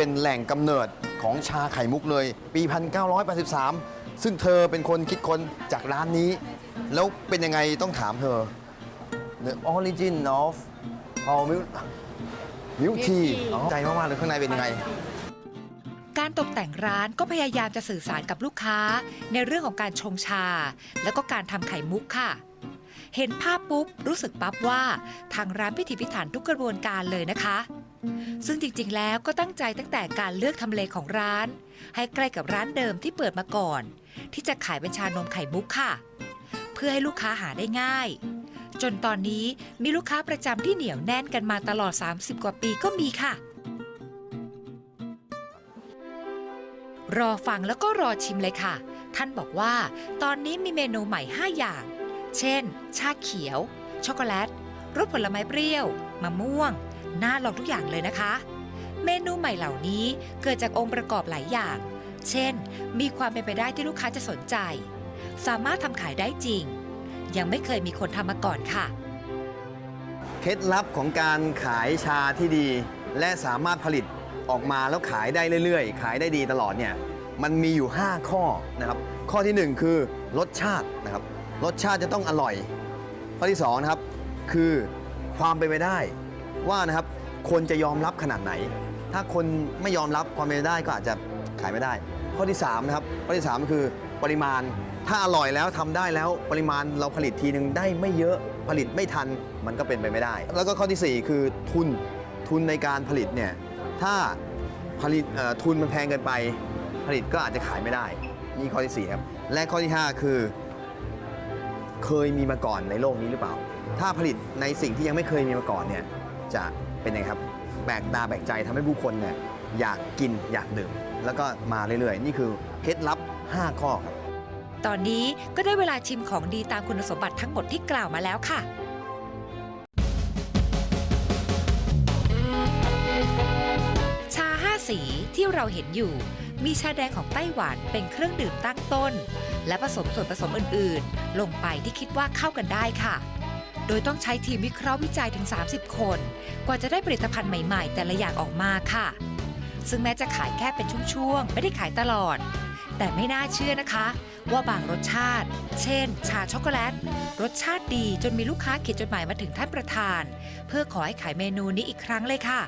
เป็นแหล่งกำเนิดของชาไข่มุกเลย ปี 1983 ซึ่งเธอเป็นคนคิดค้นจากร้านนี้ แล้วเป็นยังไงต้องถามเธอ The origin of Paul Milk Milk Tea tea อ๋อใจมาก ๆ เลยข้างในเป็นยังไง การตกแต่งร้านก็พยายามจะสื่อสารกับลูกค้า ในเรื่องของการชงชา แล้วก็การทำไข่มุกค่ะ เห็นภาพปุ๊บรู้สึกปั๊บว่า ทางร้านพิถีพิถันทุกกระบวนการเลยนะคะ ซึ่งจริงๆ แล้วก็ตั้งใจตั้งแต่การเลือกทำเลของร้าน ให้ใกล้กับร้านเดิมที่เปิดมาก่อน ที่จะขายเป็นชานมไข่มุกค่ะ เพื่อให้ลูกค้าหาได้ง่าย จนตอนนี้มีลูกค้าประจำที่เหนียวแน่นกันมาตลอด 30 กว่าปีก็มีค่ะ รอฟังแล้วก็รอชิมเลยค่ะ ท่านบอกว่า ตอนนี้มีเมนูใหม่ 5 อย่าง เช่น ชาเขียว ช็อกโกแลตรสผลไม้เปรี้ยว มะม่วง น่าลองทุกอย่างเลยนะคะ เมนูใหม่เหล่านี้เกิดจากองค์ประกอบหลายอย่าง เช่น มีความเป็นไปได้ที่ลูกค้าจะสนใจ สามารถทำขายได้จริง ยังไม่เคยมีคนทำมาก่อนค่ะ เคล็ดลับของการขายชาที่ดี และสามารถผลิตออกมาแล้วขายได้เรื่อยๆ ขายได้ดีตลอดเนี่ยมันมีอยู่ 5 ข้อนะครับ ข้อทีหนึ่1 คือรสชาตินะครับ รสชาติจะต้องอร่อย ข้อที่2นะครับคือความเป็นไปได้ ว่านะครับคนจะยอมรับขนาดไหน ถ้าคนไม่ยอมรับความเป็นไปได้ก็อาจจะขายไม่ได้ ข้อที่3นะครับข้อที่3คือปริมาณ ถ้าอร่อยแล้วทำได้แล้วปริมาณเราผลิตทีนึงได้ไม่เยอะผลิตไม่ทันมันก็เป็นไปไม่ได้ แล้วก็ข้อทีสี่ 4 คือทุนทุนในการผลิตเนี่ยถ้าผลิตทุนมันแพงเกินไป ผลิตก็อาจจะขายไม่ได้ นี่ข้อที่สี่ครับ และข้อที่ห้าคือ เคยมีมาก่อนในโลกนี้หรือเปล่า ถ้าผลิตในสิ่งที่ยังไม่เคยมีมาก่อนเนี่ย จะเป็นยังไงครับแปลกตาแปลกใจทำให้ผู้คนเนี่ยอยากกินอยากดื่ม แล้วก็มาเรื่อยๆ นี่คือเคล็ดลับ 5 ข้อครับตอนนี้ก็ได้เวลาชิมของดีตามคุณสมบัติทั้งหมดที่กล่าวมาแล้วค่ะชาห้าสีที่เราเห็นอยู่ มีชาแดงของไต้หวันเป็นเครื่องดื่มตั้งต้น และผสมส่วนผสมอื่นๆ ลงไปที่คิดว่าเข้ากันได้ค่ะ โดยต้องใช้ทีมวิเคราะห์วิจัยถึง 30 คน กว่าจะได้ผลิตภัณฑ์ใหม่ๆ แต่ละอย่างออกมาค่ะ ซึ่งแม้จะขายแค่เป็นช่วงๆ ไม่ได้ขายตลอด แต่ไม่น่าเชื่อนะคะ ว่าบางรสชาติ เช่น ชาช็อกโกแลต รสชาติดีจนมีลูกค้าเขียนจดหมายมาถึงท่านประธาน เพื่อขอให้ขายเมนูนี้อีกครั้งเลยค่ะ